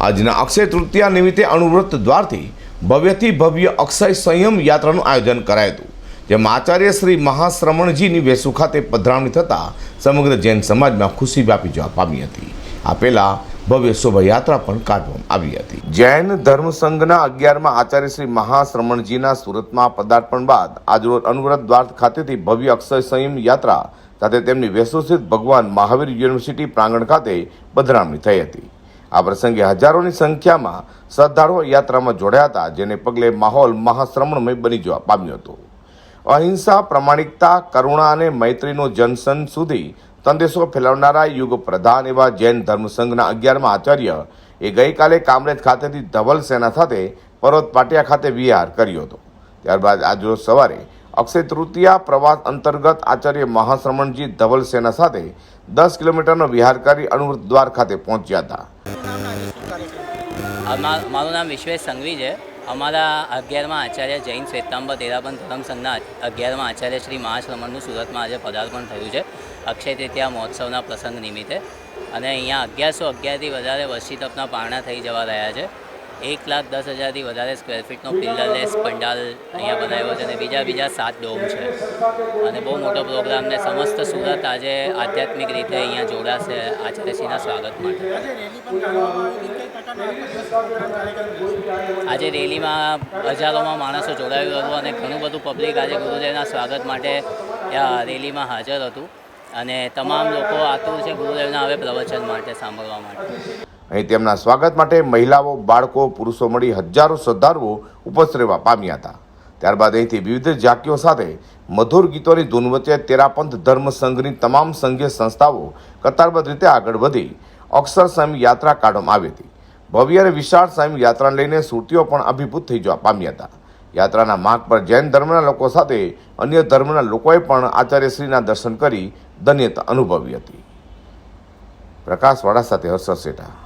આજના અક્ષય તૃતીયા નિમિત્તે અણુવ્રત દ્વારથી ભવ્યથી ભવ્ય અક્ષય સંયમ યાત્રાનું આયોજન કરાયું હતું, જેમાં આચાર્ય શ્રી મહાશ્રમણજીની વેસુ ખાતે પધરામણી થતાં સમગ્ર જૈન સમાજમાં ખુશી વ્યાપી જવા પામી હતી. આ પહેલાં ભવ્ય શોભાયાત્રા પણ કાઢવામાં આવી હતી. જૈન ધર્મ સંઘના અગિયારમાં આચાર્ય શ્રી મહાશ્રમણજીના સુરતમાં પદાર્પણ બાદ આજરોજ અનુવ્રત દ્વાર ખાતેથી ભવ્ય અક્ષય સંયમ યાત્રા સાથે તેમની વેસુસ્થિત ભગવાન મહાવીર યુનિવર્સિટી પ્રાંગણ ખાતે પધરામણી થઈ હતી. આ પ્રસંગે હજારોની સંખ્યામાં શ્રદ્ધાળુઓ યાત્રામાં જોડાયા હતા, જેને પગલે માહોલ મહાશ્રમણમય બની જવા પામ્યો હતો. અહિંસા, પ્રમાણિકતા, કરુણા અને મૈત્રીનો જનસન સુધી સંદેશો ફેલાવનારા યુગ પ્રધાન એવા જૈન ધર્મસંઘના અગિયારમાં આચાર્ય એ ગઈકાલે કામરેજ ખાતેથી ધવલ સેના સાથે પર્વત પાટિયા ખાતે વિહાર કર્યો હતો. ત્યારબાદ આજરોજ સવારે અક્ષય તૃતીયા પ્રવાસ અંતર્ગત આચાર્ય મહાશ્રમણજી ધવલ સેના સાથે દસ કિલોમીટરનો વિહાર કરી અનુવૃત દ્વાર ખાતે પહોંચ્યા હતા. મારું નામ વિશ્વેશ સંઘવી છે. અમારા અગિયારમાં આચાર્ય જૈન શ્વેતાંબર તેરાપન ધર્મ સંઘના અગિયારમાં આચાર્ય શ્રી મહાશ્રમણનું સુરતમાં આજે પદાર્પણ થયું છે, અક્ષય તૃતીયા મહોત્સવના પ્રસંગ નિમિત્તે. અને અહીંયા અગિયારસો અગિયારથી વધારે વર્ષી તપના પારણા થઈ જવા રહ્યા છે. એક લાખ દસ હજારથી વધારે સ્ક્વેર ફીટનો પિલ્લરલેસ પંડાલ અહીંયા બનાવ્યો છે અને બીજા બીજા સાત ડોમ છે. અને બહુ મોટો પ્રોગ્રામ ને સમસ્ત સુરત આજે આધ્યાત્મિક રીતે અહીંયા જોડાશે. આચાર્યશ્રીના સ્વાગત માટે. આજે રેલીમાં હજારોમાં માણસો જોડાયું હતું અને ઘણું બધું પબ્લિક આજે ગુરુદેવના સ્વાગત માટે રેલીમાં હાજર હતું. અને તમામ લોકો આતુર છે ગુરુદેવના હવે પ્રવચન માટે સાંભળવા માટે. અહીં તેમના સ્વાગત માટે મહિલાઓ, બાળકો, પુરુષો મળી હજારો શ્રદ્ધાળુઓ ઉપસ્થિત પામ્યા હતા. ત્યારબાદ અહીંથી વિવિધ જાતિઓ સાથે મધુર ગીતોની ધૂન વચ્ચે તેરાપંથ ધર્મ સંઘની તમામ સંઘીય સંસ્થાઓ કતારબદ્ધ રીતે આગળ વધી અક્ષર સ્વામી યાત્રા કાઢવામાં આવી હતી. ભવ્ય અને વિશાળ સ્વામી યાત્રાને લઈને સુરતીઓ પણ અભિભૂત થઈ જવા પામ્યા હતા. યાત્રાના માર્ગ પર જૈન ધર્મના લોકો સાથે અન્ય ધર્મના લોકોએ પણ આચાર્યશ્રીના દર્શન કરી ધન્યતા અનુભવી હતી. પ્રકાશવાળા સાથે હર્ષદ શેઠા.